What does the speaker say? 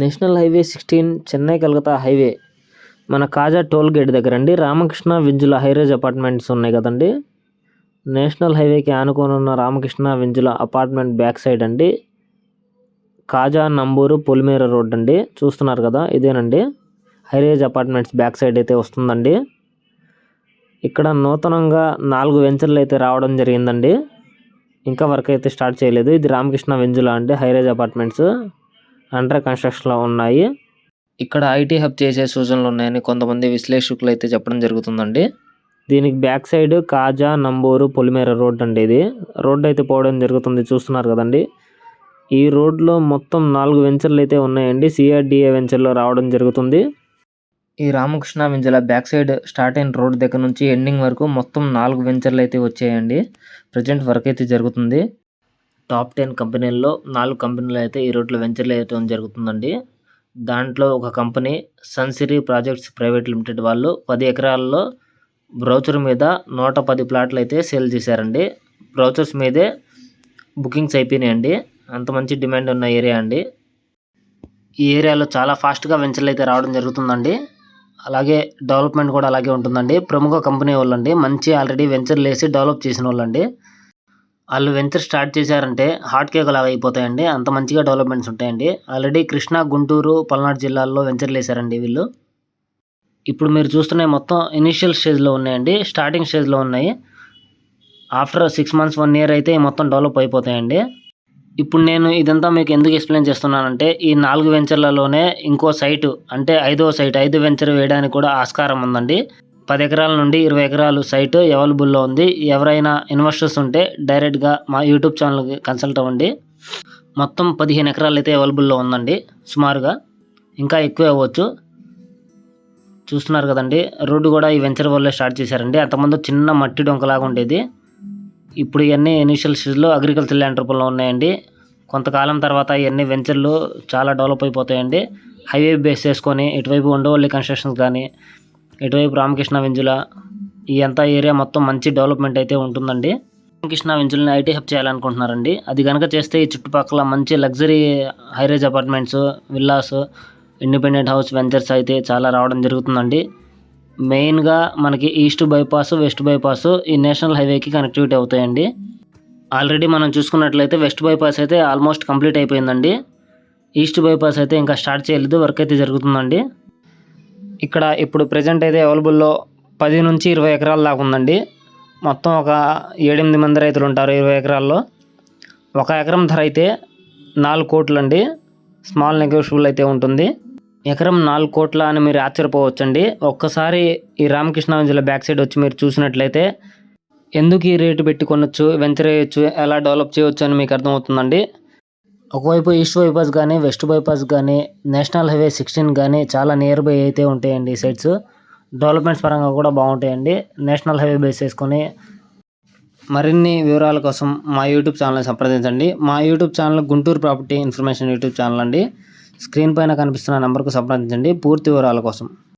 National highway sixteen Chennai Calcutta highway. మన Kaza toll gate దగ్గర అండి రామకృష్ణ వెంజుల హైరేజ్ అపార్ట్మెంట్స్ ఉన్నాయి కదండి. నేషనల్ హైవేకి ఆనుకొని ఉన్న రామకృష్ణ వెంజుల అపార్ట్మెంట్ బ్యాక్ సైడ్ అండి. కాజా నంబూరు పొలిమేర రోడ్ అండి. చూస్తున్నారు కదా ఇదేనండి. హైరేజ్ అపార్ట్మెంట్స్ బ్యాక్ సైడ్ అయితే వస్తుందండి. ఇక్కడ నూతనంగా నాలుగు వెంచర్లు అయితే రావడం జరిగిందండి. ఇంకా వర్క్ అయితే స్టార్ట్ చేయలేదు. ఇది రామకృష్ణ వెంజుల అండి హైరేజ్ అపార్ట్మెంట్స్. అండర్ కన్స్ట్రక్షన్లో ఉన్నాయి. ఇక్కడ ఐటీ హబ్ చేసే సూచనలు ఉన్నాయని కొంతమంది విశ్లేషకులు అయితే చెప్పడం జరుగుతుందండి. దీనికి బ్యాక్ సైడ్ కాజా నంబూరు పొలిమేర రోడ్ అండి ఇది. రోడ్ అయితే పోవడం జరుగుతుంది చూస్తున్నారు కదండి. ఈ రోడ్లో మొత్తం నాలుగు వెంచర్లు అయితే ఉన్నాయండి. సిఆర్డిఏ వెంచర్లో రావడం జరుగుతుంది. ఈ రామకృష్ణ వెంచర్ల బ్యాక్ సైడ్ స్టార్ట్ అయిన రోడ్ దగ్గర నుంచి ఎండింగ్ వరకు మొత్తం నాలుగు వెంచర్లు అయితే వచ్చాయండి. ప్రజెంట్ వర్క్ అయితే జరుగుతుంది. టాప్ టెన్ కంపెనీల్లో నాలుగు కంపెనీలు అయితే ఈ రోడ్లో వెంచర్లు వేయటం జరుగుతుందండి. దాంట్లో ఒక company Sunsiri projects private limited వాళ్ళు పది ఎకరాల్లో బ్రౌచర్ మీద నూట పది ప్లాట్లు అయితే సేల్ చేశారండి. బ్రౌచర్స్ మీదే బుకింగ్స్ అయిపోయినాయండి. అంత మంచి డిమాండ్ ఉన్న ఏరియా అండి. ఈ ఏరియాలో చాలా ఫాస్ట్గా వెంచర్లు అయితే రావడం జరుగుతుందండి. అలాగే డెవలప్మెంట్ కూడా అలాగే ఉంటుందండి. ప్రముఖ కంపెనీ వాళ్ళండి. మంచి ఆల్రెడీ వెంచర్లు వేసి డెవలప్ చేసిన వాళ్ళండి. వాళ్ళు వెంచర్ స్టార్ట్ చేశారంటే హాట్ కేక్ లాగా అయిపోతాయండి. అంత మంచిగా డెవలప్మెంట్స్ ఉంటాయండి. ఆల్రెడీ కృష్ణా గుంటూరు పల్నాడు జిల్లాల్లో వెంచర్లు వేశారండి వీళ్ళు. ఇప్పుడు మీరు చూస్తున్న మొత్తం ఇనిషియల్ స్టేజ్లో ఉన్నాయండి. స్టార్టింగ్ స్టేజ్లో ఉన్నాయి. After six months one year అయితే మొత్తం డెవలప్ అయిపోతాయండి. ఇప్పుడు నేను ఇదంతా మీకు ఎందుకు ఎక్స్ప్లెయిన్ చేస్తున్నానంటే ఈ నాలుగు వెంచర్లలోనే ఇంకో సైటు అంటే ఐదో సైట్ ఐదు వెంచర్ వేయడానికి కూడా ఆస్కారం ఉందండి. పది ఎకరాల నుండి ఇరవై ఎకరాలు సైటు అవైలబుల్లో ఉంది. ఎవరైనా ఇన్వెస్టర్స్ ఉంటే డైరెక్ట్గా మా యూట్యూబ్ ఛానల్కి కన్సల్ట్ అవ్వండి. మొత్తం పదిహేను ఎకరాలు అయితే అవైలబుల్లో ఉందండి. సుమారుగా ఇంకా ఎక్కువ అవ్వచ్చు. చూస్తున్నారు కదండి రోడ్డు కూడా ఈ వెంచర్ వల్లే స్టార్ట్ చేశారండి. అంతకుముందు చిన్న మట్టి డొంకలాగా ఉండేది. ఇప్పుడు ఇవన్నీ ఇనిషియల్ స్టేజ్లో అగ్రికల్చర్ ల్యాండ్ రూపంలో ఉన్నాయండి. కొంతకాలం తర్వాత ఇవన్నీ వెంచర్లు చాలా డెవలప్ అయిపోతాయండి. హైవే బేస్ చేసుకొని ఇటువైపు ఉండవల్లి కన్స్ట్రక్షన్స్ కానీ ఇటువైపు రామకృష్ణ వెంజుల ఈ అంతా ఏరియా మొత్తం మంచి డెవలప్మెంట్ అయితే ఉంటుందండి. రామకృష్ణ వెంజులని ఐటీ హబ్ చేయాలనుకుంటున్నారండి. అది కనుక చేస్తే ఈ చుట్టుపక్కల మంచి luxury highrise apartments villas independent house ventures అయితే చాలా రావడం జరుగుతుందండి. మెయిన్గా మనకి ఈస్ట్ బైపాస్ వెస్ట్ బైపాస్ ఈ నేషనల్ హైవేకి కనెక్టివిటీ అవుతాయండి. ఆల్రెడీ మనం చూసుకున్నట్లయితే వెస్ట్ బైపాస్ అయితే ఆల్మోస్ట్ కంప్లీట్ అయిపోయిందండి. ఈస్ట్ బైపాస్ అయితే ఇంకా స్టార్ట్ చేయలేదు వర్క్ అయితే జరుగుతుందండి. ఇక్కడ ఇప్పుడు ప్రజెంట్ అయితే అవైలబుల్లో పది నుంచి ఇరవై ఎకరాల దాకా ఉందండి. మొత్తం ఒక ఏడెనిమిది మంది రైతులు ఉంటారు ఇరవై ఎకరాల్లో. ఒక ఎకరం ధర అయితే నాలుగు కోట్లు అండి స్మాల్ నెగోషియబుల్ అయితే ఉంటుంది. ఎకరం నాలుగు కోట్ల అని మీరు ఆశ్చర్యపోవచ్చండి. ఒక్కసారి ఈ రామకృష్ణ జిల్లా బ్యాక్ సైడ్ వచ్చి మీరు చూసినట్లయితే ఎందుకు ఈ రేటు పెట్టి కొనొచ్చు వెంచర్ వేయచ్చు ఎలా డెవలప్ చేయొచ్చు అని మీకు అర్థమవుతుందండి. ఒకవైపు ఈస్ట్ బైపాస్ కానీ వెస్ట్ బైపాస్ కానీ నేషనల్ హైవే సిక్స్టీన్ కానీ చాలా నియర్ బై అయితే ఉంటాయండి ఈ సైట్స్ డెవలప్మెంట్స్ పరంగా కూడా బాగుంటాయండి. నేషనల్ హైవే బేస్ చేసుకొని మరిన్ని వివరాల కోసం మా యూట్యూబ్ ఛానల్ని సంప్రదించండి. మా YouTube channel Guntur property information YouTube channel అండి. స్క్రీన్ పైన కనిపిస్తున్న నెంబర్కు సంప్రదించండి. పూర్తి వివరాల కోసం.